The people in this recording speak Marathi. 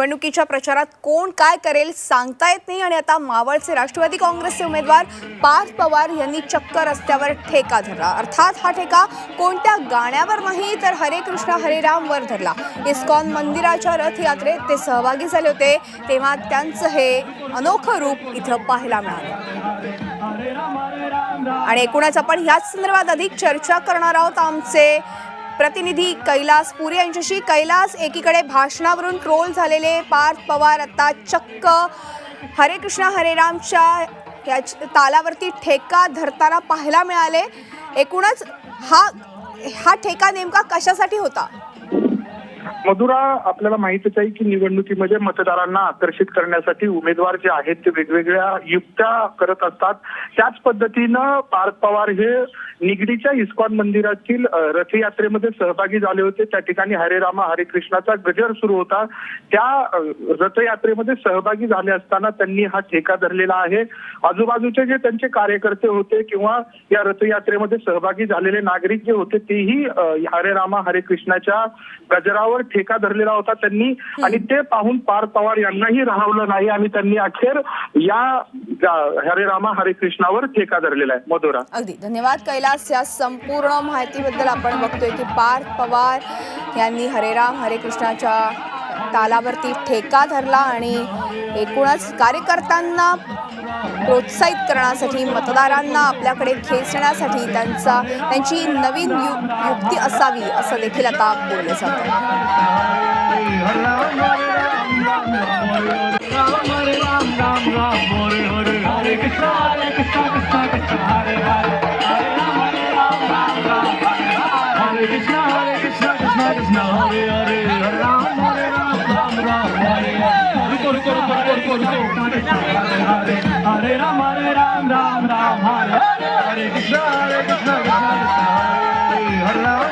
निवडणुकीच्या प्रचारात कोण काय करेल सांगता येत नाही आणि आता मावळचे राष्ट्रवादी काँग्रेसचे उमेदवार पार्थ पवार यांनी चक्क रस्त्यावर ठेका धरला. अर्थात हा ठेका कोणत्या गाण्यावर नाही तर हरे कृष्ण हरे राम वर धरला. इस्कॉन मंदिराच्या रथयात्रेत ते सहभागी झाले होते तेव्हा त्यांचं हे अनोखं रूप इथं पाहायला मिळालं. आणि एकूणच आपण ह्याच संदर्भात अधिक चर्चा करणार आहोत आमचे प्रतिनिधी कैलास पुरी यांच्याशी. कैलास एकीकडे भाषणावरून ट्रोल झालेले पार्थ पवार आता चक्क हरे कृष्ण हरे रामच्या या तालावरती ठेका धरताना पाहायला मिळाले. एकूणच हा हा ठेका नेमका कशासाठी होता? मधुरा आपल्याला माहितच आहे की निवडणुकीमध्ये मतदारांना आकर्षित करण्यासाठी उमेदवार जे आहेत ते वेगवेगळ्या युक्त्या करत असतात. त्याच पद्धतीनं पार्थ पवार हे निगडीच्या इस्कॉन मंदिरातील रथयात्रेमध्ये सहभागी झाले होते. त्या ठिकाणी हरे रामा हरे कृष्णाचा गजर सुरू होता. त्या रथयात्रेमध्ये सहभागी झाले असताना त्यांनी हा ठेका धरलेला आहे. आजूबाजूचे जे त्यांचे कार्यकर्ते होते किंवा या रथयात्रेमध्ये सहभागी झालेले नागरिक जे होते तेही हरे रामा हरे कृष्णाच्या गजरावर ठेका धरलेला होता त्यांनी आणि ते पाहून पार पवार यांनाही राहवलं नाही. आणि त्यांनी अखेर या हरे रामा हरे कृष्णावर ठेका धरलेला आहे. मधुरा. अगदी. धन्यवाद कैलास. या संपूर्ण माहितीबद्दल आपण बघतोय की पार्थ पवार यांनी हरे राम हरे कृष्णाच्या तालावरती ठेका धरला आणि एकूणच कार्यकर्त्यांना प्रोत्साहित करण्यासाठी मतदारांना आपल्याकडे खेचण्यासाठी त्यांचा त्यांची नवीन यु युक्ती असावी असं देखील आता बोललं जातं Hare Hare Hare Rama Hare Ram Ram Ram Hare Hare Hare Krishna Hare Krishna Krishna Krishna Hare Hare Hare Ram